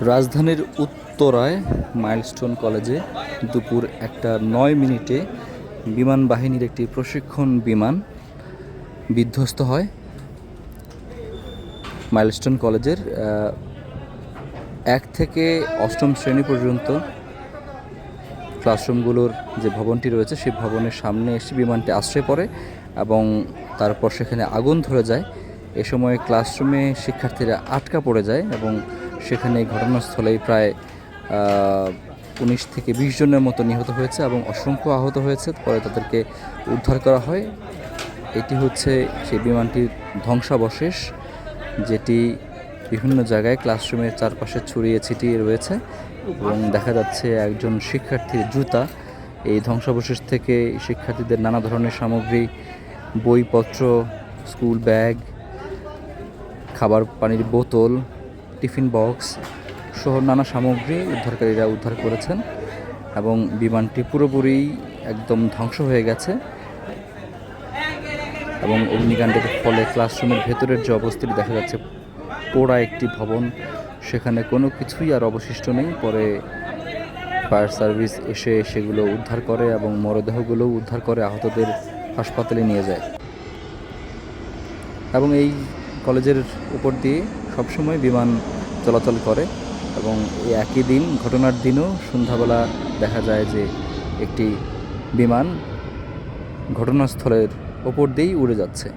রাজধানীর উত্তরায় মাইলস্টোন কলেজে দুপুর একটা নয় মিনিটে বিমান বাহিনীর একটি প্রশিক্ষণ বিমান বিধ্বস্ত হয়। মাইলস্টোন কলেজের এক থেকে অষ্টম শ্রেণি পর্যন্ত ক্লাসরুমগুলোর যে ভবনটি রয়েছে, সেই ভবনের সামনে এসে বিমানটি আশ্রয় পড়ে এবং তারপর সেখানে আগুন ধরে যায়। এ সময় ক্লাসরুমে শিক্ষার্থীরা আটকা পড়ে যায় এবং সেখানে ঘটনাস্থলেই প্রায় উনিশ থেকে বিশ জনের মতো নিহত হয়েছে এবং অসংখ্য আহত হয়েছে। পরে তাদেরকে উদ্ধার করা হয়। এটি হচ্ছে সেই বিমানটির ধ্বংসাবশেষ, যেটি বিভিন্ন জায়গায় ক্লাসরুমের চারপাশে ছড়িয়ে ছিটিয়ে রয়েছে এবং দেখা যাচ্ছে একজন শিক্ষার্থীর জুতা। এই ধ্বংসাবশেষ থেকে শিক্ষার্থীদের নানা ধরনের সামগ্রী, বইপত্র, স্কুল ব্যাগ, খাবার পানির বোতল টিফিন বক্স সহ নানা সামগ্রী উদ্ধারকারীরা উদ্ধার করেছেন এবং বিমানটি পুরোপুরি একদম ধ্বংস হয়ে গেছে এবং অগ্নিকাণ্ডের ফলে ক্লাসরুমের ভেতরের যে অবস্থাটি দেখা যাচ্ছে, পোড়া একটি ভবন। সেখানে কোনো কিছুই আর অবশিষ্ট নেই। পরে ফায়ার সার্ভিস এসে সেগুলো উদ্ধার করে এবং মরদেহগুলো উদ্ধার করে আহতদের হাসপাতালে নিয়ে যায়। এবং এই কলেজের উপর দিয়ে সবসময় বিমান চলাচল করে এবং এই একই দিন, ঘটনার দিনও সন্ধ্যাবেলা দেখা যায় যে একটি বিমান ঘটনাস্থলের ওপর দিয়েই উড়ে যাচ্ছে।